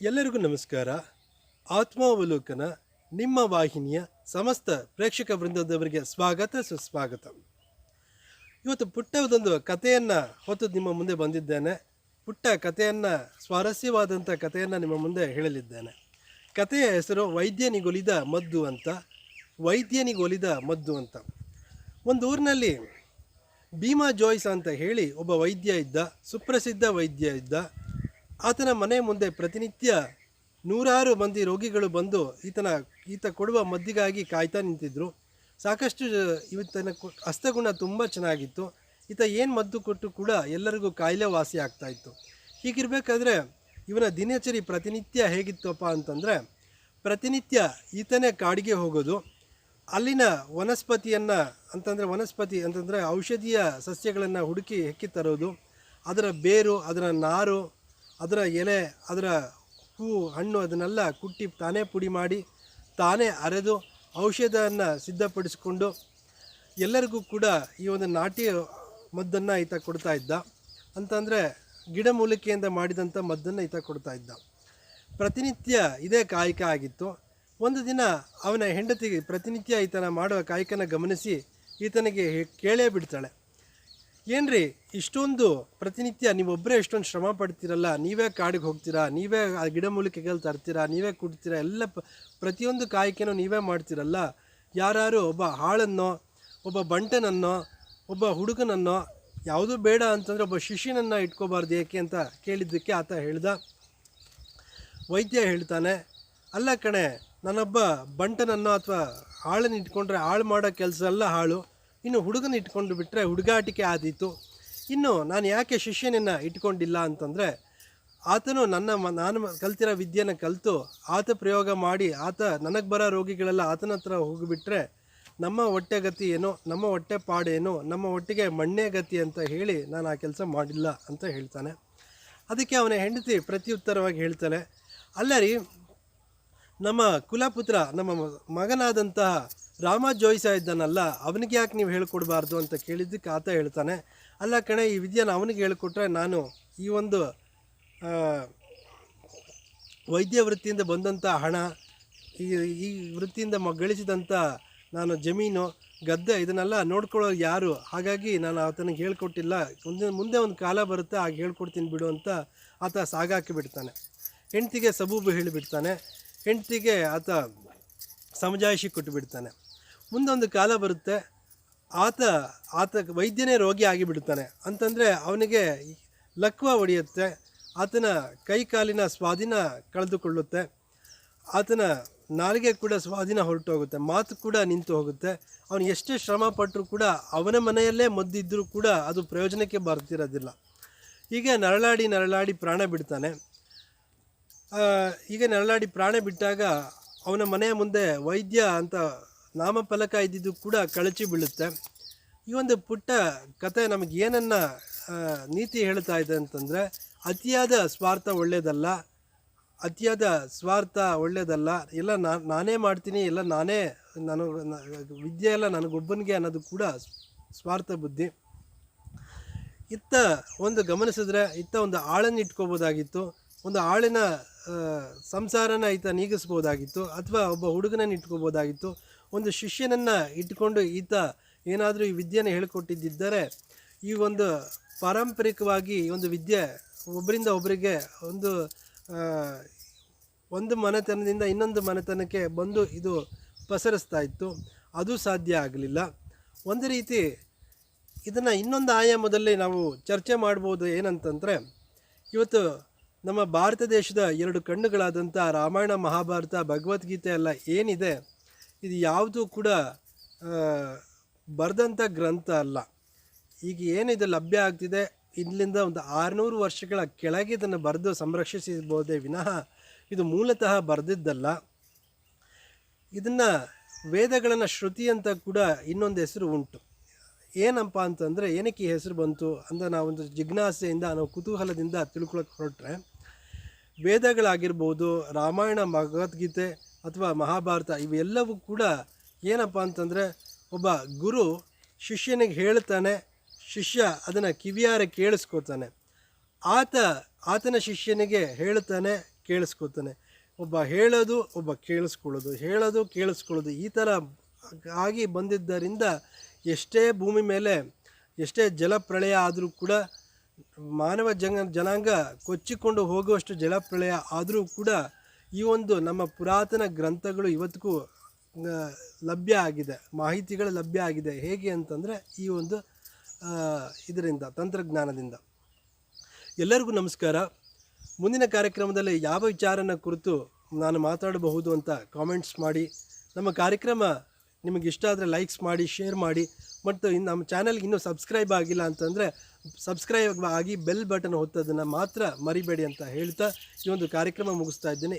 ಎಲ್ಲರಿಗೂ ನಮಸ್ಕಾರ. ಆತ್ಮಾವಲೋಕನ ನಿಮ್ಮ ವಾಹಿನಿಯ ಸಮಸ್ತ ಪ್ರೇಕ್ಷಕ ವೃಂದದವರಿಗೆ ಸ್ವಾಗತ, ಸುಸ್ವಾಗತ. ಇವತ್ತು ಪುಟ್ಟದೊಂದು ಕಥೆಯನ್ನು ಹೊತ್ತು ನಿಮ್ಮ ಮುಂದೆ ಬಂದಿದ್ದೇನೆ. ಪುಟ್ಟ ಕಥೆಯನ್ನು ಸ್ವಾರಸ್ಯವಾದಂಥ ಕಥೆಯನ್ನು ನಿಮ್ಮ ಮುಂದೆ ಹೇಳಲಿದ್ದೇನೆ. ಕಥೆಯ ಹೆಸರು ವೈದ್ಯನಿಗೊಲಿದ ಮದ್ದು ಅಂತ, ವೈದ್ಯನಿಗೊಲಿದ ಮದ್ದು ಅಂತ. ಒಂದು ಊರಿನಲ್ಲಿ ಭೀಮಾ ಜೋಯ್ಸ್ ಅಂತ ಹೇಳಿ ಒಬ್ಬ ವೈದ್ಯ ಇದ್ದ, ಸುಪ್ರಸಿದ್ಧ ವೈದ್ಯ ಇದ್ದ ಆತನ ಮನೆ ಮುಂದೆ ಪ್ರತಿನಿತ್ಯ ನೂರಾರು ಮಂದಿ ರೋಗಿಗಳು ಬಂದು ಈತನ, ಈತ ಕೊಡುವ ಮದ್ದಿಗಾಗಿ ಕಾಯ್ತಾ ನಿಂತಿದ್ದರು ಸಾಕಷ್ಟು ಈತನ ಹಸ್ತಗುಣ ತುಂಬ ಚೆನ್ನಾಗಿತ್ತು. ಈತ ಏನು ಮದ್ದು ಕೊಟ್ಟು ಕೂಡ ಎಲ್ಲರಿಗೂ ಕಾಯಿಲೆ ವಾಸಿ ಆಗ್ತಾ ಇತ್ತು. ಹೀಗಿರಬೇಕಾದ್ರೆ ಇವನ ದಿನಚರಿ ಪ್ರತಿನಿತ್ಯ ಹೇಗಿತ್ತಪ್ಪ ಅಂತಂದರೆ, ಪ್ರತಿನಿತ್ಯ ಈತನೇ ಕಾಡಿಗೆ ಹೋಗೋದು. ಅಲ್ಲಿನ ವನಸ್ಪತಿಯನ್ನು ಅಂತಂದರೆ, ವನಸ್ಪತಿ ಅಂತಂದರೆ ಔಷಧೀಯ ಸಸ್ಯಗಳನ್ನು ಹುಡುಕಿ ಹೆಕ್ಕಿ ತರೋದು. ಅದರ ಬೇರು, ಅದರ ನಾರು ಅದರ ಎಲೆ, ಅದರ ಹೂವು ಹಣ್ಣು ಅದನ್ನೆಲ್ಲ ಕುಟ್ಟಿ ತಾನೇ ಪುಡಿ ಮಾಡಿ ತಾನೇ ಅರೆದು ಔಷಧವನ್ನು ಸಿದ್ಧಪಡಿಸಿಕೊಂಡು ಎಲ್ಲರಿಗೂ ಕೂಡ ಈ ಒಂದು ನಾಟಿ ಮದ್ದನ್ನು ಈತ ಕೊಡ್ತಾ ಇದ್ದ. ಅಂತಂದರೆ ಗಿಡಮೂಲಿಕೆಯಿಂದ ಮಾಡಿದಂಥ ಮದ್ದನ್ನು ಈತ ಕೊಡ್ತಾ ಇದ್ದ. ಪ್ರತಿನಿತ್ಯ ಇದೇ ಕಾಯಕ ಆಗಿತ್ತು. ಒಂದು ದಿನ ಅವನ ಹೆಂಡತಿಗೆ ಪ್ರತಿನಿತ್ಯ ಈತನ ಮಾಡುವ ಕಾಯಕನ ಗಮನಿಸಿ ಈತನಿಗೆ ಕೇಳೇ ಬಿಡ್ತಾಳೆ. ಏನ್ರಿ, ಇಷ್ಟೊಂದು ಪ್ರತಿನಿತ್ಯ ನೀವೊಬ್ಬರೇ ಎಷ್ಟೊಂದು ಶ್ರಮ ಪಡ್ತೀರಲ್ಲ, ನೀವೇ ಕಾಡಿಗೆ ಹೋಗ್ತೀರಾ, ನೀವೇ ಆ ಗಿಡಮೂಲಿಕೆಗಳು ತರ್ತೀರಾ, ನೀವೇ ಕುಡ್ತೀರಾ, ಎಲ್ಲ ಪ್ರತಿಯೊಂದು ಕಾಯಕನೂ ನೀವೇ ಮಾಡ್ತೀರಲ್ಲ? ಯಾರು ಒಬ್ಬ ಹಾಳನ್ನೋ, ಒಬ್ಬ ಬಂಟನನ್ನೋ, ಒಬ್ಬ ಹುಡುಗನನ್ನೋ, ಯಾವುದೂ ಬೇಡ ಅಂತಂದರೆ ಒಬ್ಬ ಶಿಷ್ಯನನ್ನು ಇಟ್ಕೋಬಾರ್ದು ಏಕೆ ಅಂತ ಕೇಳಿದ್ದಕ್ಕೆ ಆತ ಹೇಳ್ದ. ವೈದ್ಯ ಹೇಳ್ತಾನೆ, ಅಲ್ಲ ಕಣೆ, ನಾನೊಬ್ಬ ಬಂಟನನ್ನು ಅಥವಾ ಹಾಳನ್ನು ಇಟ್ಕೊಂಡ್ರೆ ಹಾಳು ಮಾಡೋ ಕೆಲಸ ಎಲ್ಲ ಹಾಳು. ಇನ್ನು ಹುಡುಗನ ಇಟ್ಕೊಂಡು ಬಿಟ್ಟರೆ ಹುಡುಗಾಟಿಕೆ ಆದೀತು. ಇನ್ನು ನಾನು ಯಾಕೆ ಶಿಷ್ಯನನ್ನು ಇಟ್ಕೊಂಡಿಲ್ಲ ಅಂತಂದರೆ, ಆತನು ನನ್ನ ನಾನು ಕಲ್ತಿರೋ ವಿದ್ಯೆನ ಕಲಿತು ಆತ ಪ್ರಯೋಗ ಮಾಡಿ ಆತ ನನಗೆ ಬರೋ ರೋಗಿಗಳೆಲ್ಲ ಆತನ ಹತ್ರ ಹೋಗಿಬಿಟ್ರೆ ನಮ್ಮ ಹೊಟ್ಟೆ ಗತಿ ಏನೋ, ನಮ್ಮ ಹೊಟ್ಟೆ ಪಾಡೇನು ನಮ್ಮ ಹೊಟ್ಟೆಗೆ ಮಣ್ಣೇ ಗತಿ ಅಂತ ಹೇಳಿ ನಾನು ಆ ಕೆಲಸ ಮಾಡಿಲ್ಲ ಅಂತ ಹೇಳ್ತಾನೆ. ಅದಕ್ಕೆ ಅವನ ಹೆಂಡತಿ ಪ್ರತ್ಯುತ್ತರವಾಗಿ ಹೇಳ್ತಾಳೆ ಅಲ್ಲ ರೀ ನಮ್ಮ ಕುಲಪುತ್ರ, ನಮ್ಮ ಮಗನಾದಂತಹ ರಾಮ ಜೋಯಿಸ ಇದ್ದಾನಲ್ಲ, ಅವನಿಗೆ ಯಾಕೆ ನೀವು ಹೇಳ್ಕೊಡ್ಬಾರ್ದು ಅಂತ ಕೇಳಿದ್ದಕ್ಕೆ ಆತ ಹೇಳ್ತಾನೆ. ಅಲ್ಲ ಕಣೆ, ಈ ವಿದ್ಯೆನ ಅವನಿಗೆ ಹೇಳಿಕೊಟ್ರೆ ನಾನು ಈ ಒಂದು ವೈದ್ಯ ವೃತ್ತಿಯಿಂದ ಬಂದಂಥ ಹಣ, ಈ ಈ ವೃತ್ತಿಯಿಂದ ಮ ಗಳಿಸಿದಂಥ ನಾನು ಜಮೀನು, ಗದ್ದೆ ಇದನ್ನೆಲ್ಲ ನೋಡ್ಕೊಳ್ಳೋರು ಯಾರು? ಹಾಗಾಗಿ ನಾನು ಆತನಿಗೆ ಹೇಳ್ಕೊಟ್ಟಿಲ್ಲ. ಮುಂದೆ ಮುಂದೆ ಒಂದು ಕಾಲ ಬರುತ್ತೆ ಆಗ ಹೇಳ್ಕೊಡ್ತೀನಿ ಬಿಡು ಅಂತ ಆತ ಸಾಗಾಕಿ ಬಿಡ್ತಾನೆ. ಹೆಂಡ್ತಿಗೆ ಸಬೂಬು ಹೇಳಿಬಿಡ್ತಾನೆ. ಹೆಂಡ್ತಿಗೆ ಆತ ಸಮಜಾಯಿಷಿ ಕೊಟ್ಟು ಬಿಡ್ತಾನೆ ಮುಂದೊಂದು ಕಾಲ ಬರುತ್ತೆ. ಆತ ಆತ ವೈದ್ಯನೇ ರೋಗಿ ಆಗಿಬಿಡ್ತಾನೆ. ಅಂತಂದರೆ ಅವನಿಗೆ ಲಕ್ವ ಒಡೆಯುತ್ತೆ. ಆತನ ಕೈ ಕಾಲಿನ ಸ್ವಾಧೀನ ಕಳೆದುಕೊಳ್ಳುತ್ತೆ. ಆತನ ನಾಲಿಗೆ ಕೂಡ ಸ್ವಾಧೀನ ಹೊರಟು ಹೋಗುತ್ತೆ ಮಾತು ಕೂಡ ನಿಂತು ಹೋಗುತ್ತೆ. ಅವನು ಎಷ್ಟೇ ಶ್ರಮ ಪಟ್ಟರೂ ಕೂಡ ಅವನ ಮನೆಯಲ್ಲೇ ಮದ್ದಿದ್ದರೂ ಕೂಡ ಅದು ಪ್ರಯೋಜನಕ್ಕೆ ಬರ್ತಿರೋದಿಲ್ಲ. ಹೀಗೆ ನರಳಾಡಿ ನರಳಾಡಿ ಪ್ರಾಣ ಬಿಡ್ತಾನೆ. ಹೀಗೆ ನರಳಾಡಿ ಪ್ರಾಣ ಬಿಟ್ಟಾಗ ಅವನ ಮನೆಯ ಮುಂದೆ ವೈದ್ಯ ಅಂತ ನಾಮಫಲಕ ಇದ್ದಿದ್ದು ಕೂಡ ಕಳಚಿ ಬೀಳುತ್ತೆ. ಈ ಒಂದು ಪುಟ್ಟ ಕತೆ ನಮಗೆ ಏನನ್ನ ನೀತಿ ಹೇಳ್ತಾ ಇದೆ ಅಂತಂದರೆ, ಅತಿಯಾದ ಸ್ವಾರ್ಥ ಒಳ್ಳೆಯದಲ್ಲ ಅತಿಯಾದ ಸ್ವಾರ್ಥ ಒಳ್ಳೆಯದಲ್ಲ ಎಲ್ಲ ನಾನೇ ಮಾಡ್ತೀನಿ, ಎಲ್ಲ ನಾನೇ ನಾನು ವಿದ್ಯೆ ಎಲ್ಲ ನನಗೊಬ್ಬನಿಗೆ ಅನ್ನೋದು ಕೂಡ ಸ್ವಾರ್ಥ ಬುದ್ಧಿ. ಇತ್ತ ಒಂದು ಗಮನಿಸಿದ್ರೆ, ಇತ್ತ ಒಂದು ಆಳನ್ನು ಇಟ್ಕೋಬೋದಾಗಿತ್ತು, ಒಂದು ಆಳಿನ ಸಂಸಾರನ ಈತ ನೀಗಿಸ್ಬೋದಾಗಿತ್ತು, ಅಥವಾ ಒಬ್ಬ ಹುಡುಗನನ್ನು ಇಟ್ಕೋಬೋದಾಗಿತ್ತು ಒಂದು ಶಿಷ್ಯನನ್ನು ಇಟ್ಕೊಂಡು ಈತ ಏನಾದರೂ ಈ ವಿದ್ಯೆನ ಹೇಳಿಕೊಟ್ಟಿದ್ದರೆ ಈ ಒಂದು ಪಾರಂಪರಿಕವಾಗಿ ಒಂದು ವಿದ್ಯೆ ಒಬ್ಬರಿಂದ ಒಬ್ಬರಿಗೆ ಒಂದು ಒಂದು ಮನೆತನದಿಂದ ಇನ್ನೊಂದು ಮನೆತನಕ್ಕೆ ಬಂದು ಇದು ಪಸರಿಸ್ತಾ ಇತ್ತು. ಅದು ಸಾಧ್ಯ ಆಗಲಿಲ್ಲ. ಒಂದು ರೀತಿ ಇದನ್ನು ಇನ್ನೊಂದು ಆಯಾಮದಲ್ಲಿ ನಾವು ಚರ್ಚೆ ಮಾಡ್ಬೋದು ಏನಂತಂದರೆ, ಇವತ್ತು ನಮ್ಮ ಭಾರತ ದೇಶದ ಎರಡು ಕಣ್ಣುಗಳಾದಂಥ ರಾಮಾಯಣ, ಮಹಾಭಾರತ, ಭಗವದ್ಗೀತೆ ಎಲ್ಲ ಏನಿದೆ ಇದು ಯಾವುದೂ ಕೂಡ ಬರೆದಂಥ ಗ್ರಂಥ ಅಲ್ಲ. ಈಗ ಏನಿದು ಲಭ್ಯ ಆಗ್ತಿದೆ? ಇಲ್ಲಿಂದ ಒಂದು ಆರುನೂರು ವರ್ಷಗಳ ಕೆಳಗೆ ಇದನ್ನು ಬರೆದು ಸಂರಕ್ಷಿಸಬಹುದೇ ವಿನಃ ಇದು ಮೂಲತಃ ಬರೆದಿದ್ದಲ್ಲ. ಇದನ್ನು ವೇದಗಳನ್ನು ಶ್ರುತಿ ಅಂತ ಕೂಡ ಇನ್ನೊಂದು ಹೆಸರು ಉಂಟು. ಏನಪ್ಪ ಅಂತಂದರೆ, ಏನಕ್ಕೆ ಈ ಹೆಸರು ಬಂತು ಅಂತ ನಾವೊಂದು ಜಿಜ್ಞಾಸೆಯಿಂದ ನಾವು ಕುತೂಹಲದಿಂದ ತಿಳ್ಕೊಳಕ್ಕೆ ಹೊರಟ್ರೆ, ವೇದಗಳಾಗಿರ್ಬೋದು, ರಾಮಾಯಣ, ಭಗವದ್ಗೀತೆ ಅಥವಾ ಮಹಾಭಾರತ ಇವೆಲ್ಲವೂ ಕೂಡ ಏನಪ್ಪ ಅಂತಂದರೆ ಒಬ್ಬ ಗುರು ಶಿಷ್ಯನಿಗೆ ಹೇಳ್ತಾನೆ, ಶಿಷ್ಯ ಅದನ್ನು ಕಿವಿಯಾರೆ ಕೇಳಿಸ್ಕೊತಾನೆ ಆತ, ಆತನ ಶಿಷ್ಯನಿಗೆ ಹೇಳ್ತಾನೆ ಕೇಳಿಸ್ಕೊತಾನೆ ಒಬ್ಬ ಹೇಳೋದು, ಒಬ್ಬ ಕೇಳಿಸ್ಕೊಳ್ಳೋದು. ಹೇಳೋದು, ಕೇಳಿಸ್ಕೊಳ್ಳೋದು ಈ ಥರ ಆಗಿ ಬಂದಿದ್ದರಿಂದ ಎಷ್ಟೇ ಭೂಮಿ ಮೇಲೆ, ಎಷ್ಟೇ ಜಲಪ್ರಳಯ ಆದರೂ ಕೂಡ ಮಾನವ ಜನ, ಜನಾಂಗ ಕೊಚ್ಚಿಕೊಂಡು ಹೋಗುವಷ್ಟು ಜಲಪ್ರಳಯ ಆದರೂ ಕೂಡ ಈ ಒಂದು ನಮ್ಮ ಪುರಾತನ ಗ್ರಂಥಗಳು ಇವತ್ತಿಗೂ ಲಭ್ಯ ಆಗಿದೆ. ಮಾಹಿತಿಗಳು ಲಭ್ಯ ಆಗಿದೆ. ಹೇಗೆ ಅಂತಂದರೆ ಈ ಒಂದು ಇದರಿಂದ, ತಂತ್ರಜ್ಞಾನದಿಂದ. ಎಲ್ಲರಿಗೂ ನಮಸ್ಕಾರ. ಮುಂದಿನ ಕಾರ್ಯಕ್ರಮದಲ್ಲಿ ಯಾವ ವಿಚಾರನ ಕುರಿತು ನಾನು ಮಾತಾಡಬಹುದು ಅಂತ ಕಾಮೆಂಟ್ಸ್ ಮಾಡಿ, ನಮ್ಮ ಕಾರ್ಯಕ್ರಮ ನಿಮಗೆ ಇಷ್ಟ ಆದರೆ ಲೈಕ್ಸ್ ಮಾಡಿ ಶೇರ್ ಮಾಡಿ, ಮತ್ತು ಇನ್ನು ನಮ್ಮ ಚಾನಲ್ಗೆ ಇನ್ನೂ ಸಬ್ಸ್ಕ್ರೈಬ್ ಆಗಿಲ್ಲ ಅಂತಂದರೆ ಸಬ್ಸ್ಕ್ರೈಬ್ ಆಗಿ ಬೆಲ್ ಬಟನ್ ಒತ್ತೋದನ್ನು ಮಾತ್ರ ಮರಿಬೇಡಿ ಅಂತ ಹೇಳ್ತಾ ಈ ಒಂದು ಕಾರ್ಯಕ್ರಮ ಮುಗಿಸ್ತಾ ಇದ್ದೇನೆ.